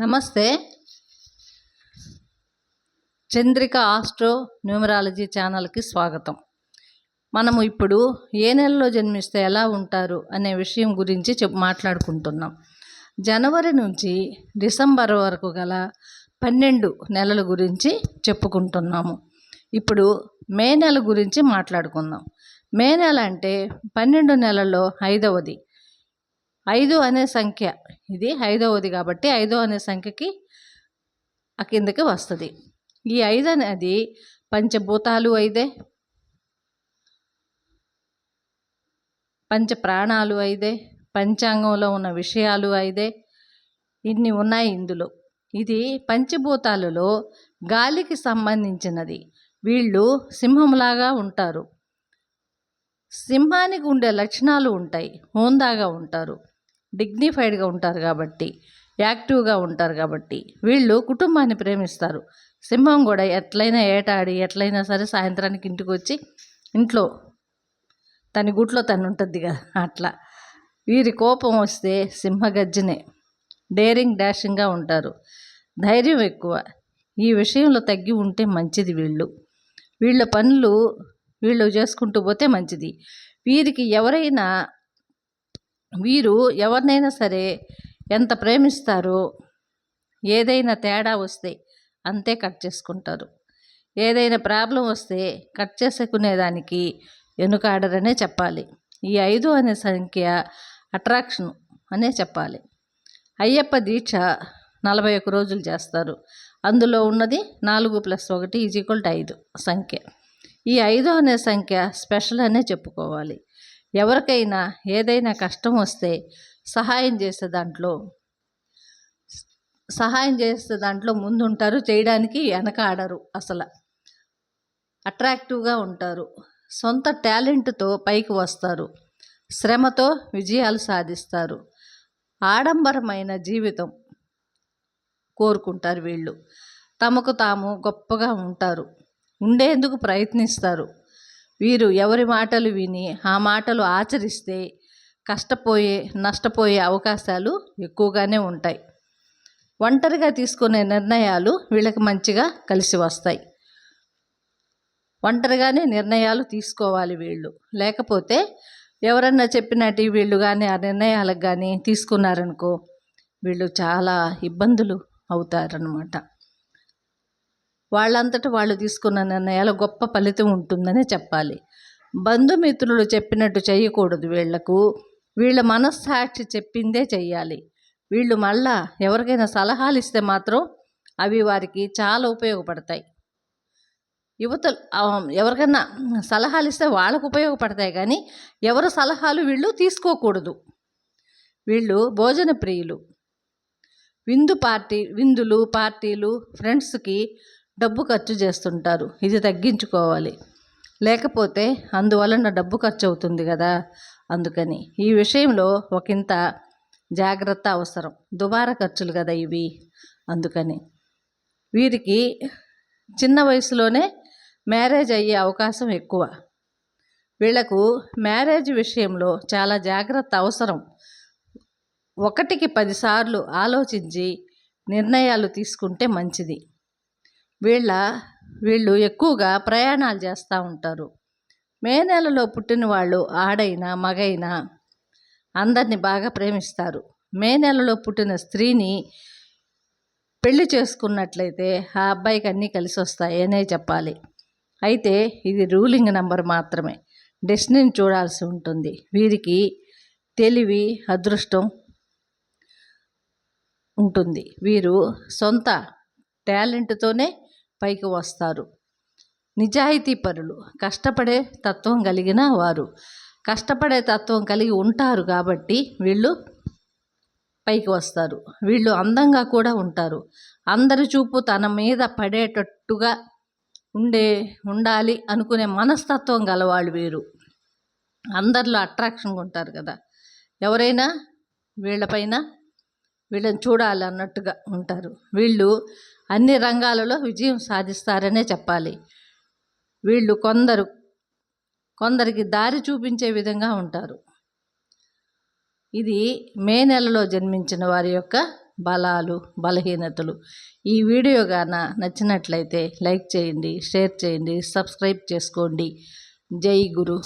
నమస్తే. Chandrika astro numerology ఛానల్కి స్వాగతం. మనము ఇప్పుడు ఏ నెలలో జన్మిస్తే ఎలా ఉంటారు అనే విషయం గురించి చెప్ మాట్లాడుకుంటున్నాం. జనవరి నుంచి డిసెంబర్ వరకు గల పన్నెండు నెలల గురించి చెప్పుకుంటున్నాము. ఇప్పుడు మే నెల గురించి మాట్లాడుకుందాం. మే నెల అంటే పన్నెండు నెలల్లో ఐదవది. ఐదు అనే సంఖ్య. ఇది ఐదవది కాబట్టి ఐదో అనే సంఖ్యకి ఆ కిందకి వస్తుంది. ఈ ఐదు అనేది పంచభూతాలు ఐదే. పంచ ప్రాణాలు ఐదే. పంచాంగంలో ఉన్న విషయాలు ఐదే. ఇన్ని ఉన్నాయి ఇందులో. ఇది పంచభూతాలలో గాలికి సంబంధించినది. వీళ్ళు సింహంలాగా ఉంటారు. సింహానికి ఉండే లక్షణాలు ఉంటాయి. హోందాగా ఉంటారు. డిగ్నిఫైడ్గా ఉంటారు కాబట్టి యాక్టివ్గా ఉంటారు కాబట్టి వీళ్ళు కుటుంబాన్ని ప్రేమిస్తారు. సింహం కూడా ఎట్లయినా ఏటాడి ఎట్లయినా సరే సాయంత్రానికి ఇంటికి వచ్చి ఇంట్లో తన గుట్లో తను ఉంటుంది కదా అట్లా. వీరి కోపం వస్తే సింహగర్జనే డేరింగ్ డాషింగ్గా ఉంటారు. ధైర్యం ఎక్కువ. ఈ విషయంలో తగ్గి ఉంటే మంచిది వీళ్ళు. వీళ్ళ పనులు వీళ్ళు చేసుకుంటూ పోతే మంచిది. వీరికి ఎవరైనా వీరు ఎవరినైనా సరే ఎంత ప్రేమిస్తారో ఏదైనా తేడా వస్తే అంతే కట్ చేసుకుంటారు. ఏదైనా ప్రాబ్లం వస్తే కట్ చేసుకునేదానికి వెనుకాడరనే చెప్పాలి. ఈ ఐదు అనే సంఖ్య అట్రాక్షన్ అనే చెప్పాలి. అయ్యప్ప దీక్ష నలభై ఒక్క రోజులు చేస్తారు. అందులో ఉన్నది నాలుగు ప్లస్ ఒకటి ఈజ్ ఈక్వల్ టు ఐదు సంఖ్య. ఈ ఐదు అనే సంఖ్య స్పెషల్ అనే చెప్పుకోవాలి. ఎవరికైనా ఏదైనా కష్టం వస్తే సహాయం చేసే దాంట్లో సహాయం చేసే దాంట్లో ముందుంటారు చేయడానికి వెనక ఆడరు అసలు. అట్రాక్టివ్గా ఉంటారు. సొంత టాలెంట్తో పైకి వస్తారు. శ్రమతో విజయాలు సాధిస్తారు. ఆడంబరమైన జీవితం కోరుకుంటారు వీళ్ళు. తమకు తాము గొప్పగా ఉంటారు. ఉండేందుకు ప్రయత్నిస్తారు. వీరు ఎవరి మాటలు విని ఆ మాటలు ఆచరిస్తే కష్టపోయే నష్టపోయే అవకాశాలు ఎక్కువగానే ఉంటాయి. ఒంటరిగా తీసుకునే నిర్ణయాలు వీళ్ళకి మంచిగా కలిసి వస్తాయి. ఒంటరిగానే నిర్ణయాలు తీసుకోవాలి వీళ్ళు. లేకపోతే ఎవరన్నా చెప్పినట్టు వీళ్ళు కానీ ఆ నిర్ణయాలకు కానీ తీసుకున్నారనుకో వీళ్ళు చాలా ఇబ్బందులు అవుతారనమాట వాళ్ళంతట వాళ్ళు తీసుకున్న నిర్ణయాల గొప్ప ఫలితం ఉంటుందనే చెప్పాలి. బంధుమిత్రులు చెప్పినట్టు చేయకూడదు వీళ్ళకు. వీళ్ళ మనస్సాక్షి చెప్పిందే చెయ్యాలి. వీళ్ళు మళ్ళా ఎవరికైనా సలహాలు ఇస్తే మాత్రం అవి వారికి చాలా ఉపయోగపడతాయి. యువతలు ఎవరికైనా సలహాలు ఇస్తే వాళ్ళకు ఉపయోగపడతాయి కానీ ఎవరి సలహాలు వీళ్ళు తీసుకోకూడదు. వీళ్ళు భోజన ప్రియులు విందు పార్టీ విందులు పార్టీలు ఫ్రెండ్స్కి డబ్బు ఖర్చు చేస్తుంటారు. ఇది తగ్గించుకోవాలి. లేకపోతే అందువలన డబ్బు ఖర్చు అవుతుంది కదా? అందుకని ఈ విషయంలో ఒకంత జాగ్రత్త అవసరం. దుబారా ఖర్చులు కదా ఇవి? అందుకని వీరికి చిన్న వయసులోనే మ్యారేజ్ అయ్యే అవకాశం ఎక్కువ. వీళ్ళకు మ్యారేజ్ విషయంలో చాలా జాగ్రత్త అవసరం. ఒకటికి పదిసార్లు ఆలోచించి నిర్ణయాలు తీసుకుంటే మంచిది. వీళ్ళ వీళ్ళు ఎక్కువగా ప్రయాణాలు చేస్తూ ఉంటారు. మే నెలలో పుట్టిన వాళ్ళు ఆడైనా మగైనా అందరిని బాగా ప్రేమిస్తారు. మే నెలలో పుట్టిన స్త్రీని పెళ్ళి చేసుకున్నట్లయితే ఆ అబ్బాయికి అన్నీ కలిసి వస్తాయి అనే చెప్పాలి. అయితే ఇది రూలింగ్ నెంబర్ మాత్రమే. డెస్టినీని చూడాల్సి ఉంటుంది. వీరికి తెలివి అదృష్టం ఉంటుంది. వీరు సొంత టాలెంట్తోనే పైకి వస్తారు. నిజాయితీ పరులు. కష్టపడే తత్వం కలిగిన వారు. కష్టపడే తత్వం కలిగి ఉంటారు కాబట్టి వీళ్ళు పైకి వస్తారు. వీళ్ళు అందంగా కూడా ఉంటారు. అందరి చూపు తన మీద పడేటట్టుగా ఉండే ఉండాలి అనుకునే మనస్తత్వం గలవాళ్ళు వీరు. అందరిలో అట్రాక్షన్గా ఉంటారు కదా. ఎవరైనా వీళ్ళపైన వీళ్ళని చూడాలి అన్నట్టుగా ఉంటారు. వీళ్ళు అన్ని రంగాలలో విజయం సాధిస్తారనే చెప్పాలి. వీళ్ళు కొందరు కొందరికి దారి చూపించే విధంగా ఉంటారు. ఇది మే నెలలో జన్మించిన వారి యొక్క బలాలు బలహీనతలు. ఈ వీడియో గాన నచ్చినట్లయితే లైక్ చేయండి షేర్ చేయండి సబ్స్క్రైబ్ చేసుకోండి. జై గురు.